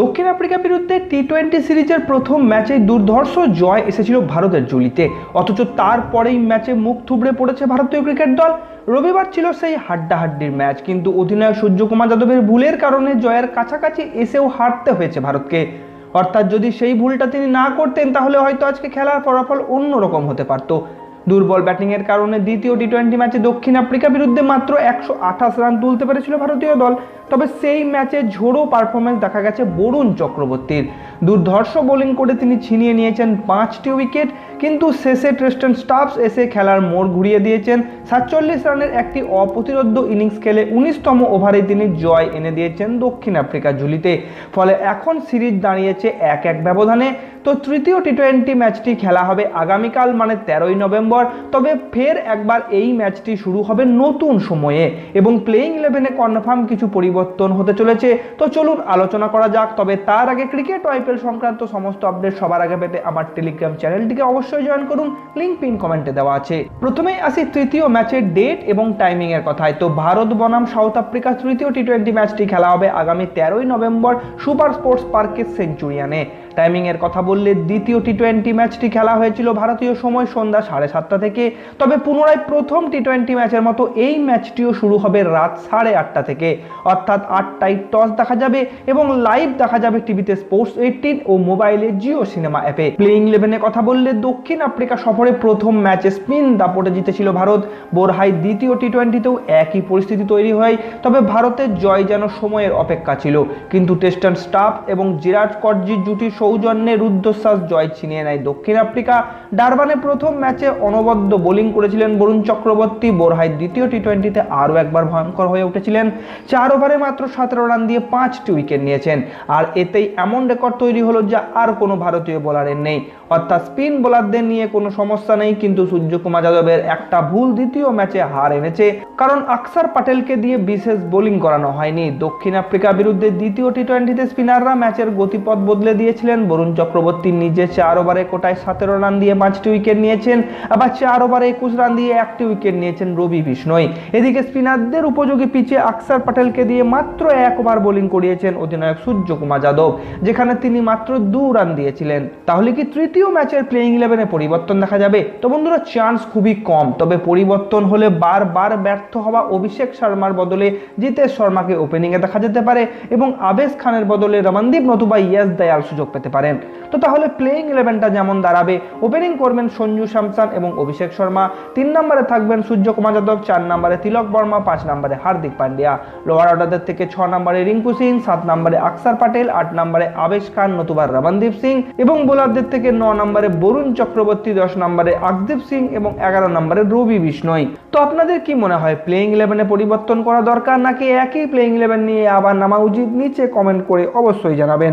দক্ষিণ আফ্রিকার বিরুদ্ধে টি টোয়েন্টি সিরিজের প্রথম ম্যাচে দুর্ধর্ষ জয় এসেছিল ভারতের ঝুলিতে। অথচ তারপরেই ম্যাচে মুখ থুবড়ে পড়েছে ভারতীয় ক্রিকেট দল। রবিবার ছিল সেই হাড্ডাহাড্ডির ম্যাচ, কিন্তু অধিনায়ক সূর্যকুমার যাদবের ভুলের কারণে জয়ের কাছাকাছি এসেও হারতে হয়েছে ভারতকে। অর্থাৎ যদি সেই ভুলটা তিনি না করতেন, তাহলে হয়তো আজকে খেলার ফলাফল অন্যরকম হতে পারত। দুর্বল ব্যাটিংয়ের কারণে দ্বিতীয় টি টোয়েন্টি ম্যাচে দক্ষিণ আফ্রিকা বিরুদ্ধে মাত্র একশো আঠাশ রান তুলতে পেরেছিল ভারতীয় দল। তবে সেই ম্যাচে ঝোড়ো পারফরমেন্স দেখা গেছে বরুণ চক্রবর্তীর। দুর্ধর্ষ বোলিং করে তিনি ছিনিয়ে নিয়েছেন পাঁচটি উইকেট কিন্তু শেষে ট্রেস্টন স্টাফস এসে খেলার মোড় ঘুরিয়ে দিয়েছেন। সাতচল্লিশ রানের একটি অপ্রতিরোধ্য ইনিংস খেলে উনিশতম ওভারে তিনি জয় এনে দিয়েছেন দক্ষিণ আফ্রিকা ঝুলিতে। ফলে এখন সিরিজ দাঁড়িয়েছে এক এক ব্যবধানে। তো তৃতীয় টি টোয়েন্টি ম্যাচটি খেলা হবে আগামীকাল মানে তেরোই নভেম্বর। তবে ফের একবার এই ম্যাচটি শুরু হবে নতুন সময়ে এবং প্লেইং ইলেভেনে কনফার্ম কিছু পরিবর্তন হতে চলেছে। তো চলুন আলোচনা করা যাক, তবে তার আগে ক্রিকেট ও আইপিএল সংক্রান্ত সমস্ত আপডেট সবার আগে পেতে আমার টেলিগ্রাম চ্যানেলটিকে অবশ্যই জয়েন করুন। লিঙ্ক পিন কমেন্টে দেওয়া আছে। প্রথমেই আসি তৃতীয় ম্যাচের ডেট এবং টাইমিং এর কথায়। তো ভারত, বনাম, সাউথ আফ্রিকার তৃতীয় টি টোয়েন্টি ম্যাচটি খেলা হবে আগামী তেরোই নভেম্বর সুপার স্পোর্টস পার্কের সেঞ্চুরিয়ানে টাইমিং এর কথা বললে দ্বিতীয় টি টোয়েন্টি ম্যাচটি খেলা হয়েছিল ভারতীয় সময় সন্ধ্যা সাড়ে সাতটা থেকে। তবে পুনরায় প্রথম টি টোয়েন্টি ম্যাচের মতো এই ম্যাচটিও শুরু হবে রাত সাড়ে আটটা থেকে। অর্থাৎ আটটায় টস দেখা যাবে এবং লাইভ দেখা যাবে টিভিতে স্পোর্টস এইটিন ও মোবাইলে জিও সিনেমা অ্যাপে প্লেইং ইলেভেনের কথা বললে দক্ষিণ আফ্রিকা সফরে প্রথম ম্যাচে স্পিন দাপটে জিতেছিল ভারত। বোরহাই দ্বিতীয় টি টোয়েন্টিতেও একই পরিস্থিতি তৈরি হয়, তবে ভারতের জয় যেন সময়ের অপেক্ষা ছিল। কিন্তু টেস্টান স্টাফ এবং জিরাট কটজির জুটির সৌজন্যে রুদ্ধশ্বাস জয় ছিনিয়ে নেয় দক্ষিণ আফ্রিকা। ডারবানে প্রথম ম্যাচে অনবদ্য বোলিং করেছিলেন বরুণ চক্রবর্তী। বোরহাই দ্বিতীয় টি টোয়েন্টিতে আরও একবার ভয়ঙ্কর হয়ে উঠেছিলেন। চার ওভারে মাত্র সতেরো রান দিয়ে পাঁচটি উইকেট নিয়েছেন। আর এতেই এমন রেকর্ড তৈরি হলো যা আর কোনো ভারতীয় বোলারের নেই। অর্থাৎ স্পিন বোলারদের নিয়ে কোনো সমস্যা নেই, কিন্তু সূর্যকুমার যাদবের একটা ভুল দ্বিতীয় ম্যাচে হার এনেছে। কারণ আকসার প্যাটেলকে দিয়ে বিশেষ বোলিং করানো হয়নি। দক্ষিণ আফ্রিকার বিরুদ্ধে দ্বিতীয় টি টোয়েন্টিতে স্পিনাররা ম্যাচের গতিপথ বদলে দিয়েছিলেন। বরুণ চক্রবর্তী নিজে চার ওভারে কোটায় সতেরো রান দিয়ে পাঁচটি উইকেট নিয়েছেন, আবার চার ওভারে একুশ রান দিয়ে একটি উইকেট নিয়েছেন রবি বিষ্ণই। এদিকে স্পিনারদের উপযোগী পিচে আকসার প্যাটেলকে দিয়ে মাত্র এক ওভার বোলিং করিয়েছেন অধিনায়ক সূর্যকুমার যাদব, যেখানে তিনি মাত্র দু রান দিয়েছিলেন। তাহলে কি তৃতীয় ম্যাচের প্লেইং ইলেভেনে পরিবর্তন দেখা যাবে? তো বন্ধুরা চান্স খুবই কম, তবে পরিবর্তন হলে বারবার ব্যর্থ হওয়া অভিষেক শর্মার বদলে জিতেশ শর্মাকে ওপেনিংয়ে দেখা যেতে পারে এবং আবেশ খানের বদলে রমনদীপ নতুবা ইয়াস দয়াল সুযোগ পেতে পারেন। তো তাহলে প্লেইং ইলেভেনটা যেমন দাঁড়াবে ওপেনিং করবেন সঞ্জু স্যামসন এবং অভিষেক শর্মা, তিন নম্বরে থাকবেন সূর্যকুমার যাদব, চার নম্বরে তিলক বর্মা, পাঁচ নম্বরে হার্দিক পান্ডিয়া। লোয়ার অর্ডারদের থেকে ছ নম্বরে রিঙ্কু সিং, সাত নম্বরে আকসার প্যাটেল আট নম্বরে আবেশ খান, নতুবা রমনদীপ সিং এবং বোলারদের থেকে ন নম্বরে বরুণ চক্রবর্তী, দশ নম্বরে আকদীপ সিং এবং এগারো নম্বরে রবি বিষ্ণই। তো আপনাদের কি মনে হয় প্লেইং ইলেভেনে পরিবর্তন করা দরকার নাকি একই প্লেইং ইলেভেন নিয়ে আবার নামা উচিত নিচে কমেন্ট করে অবশ্যই জানাবেন।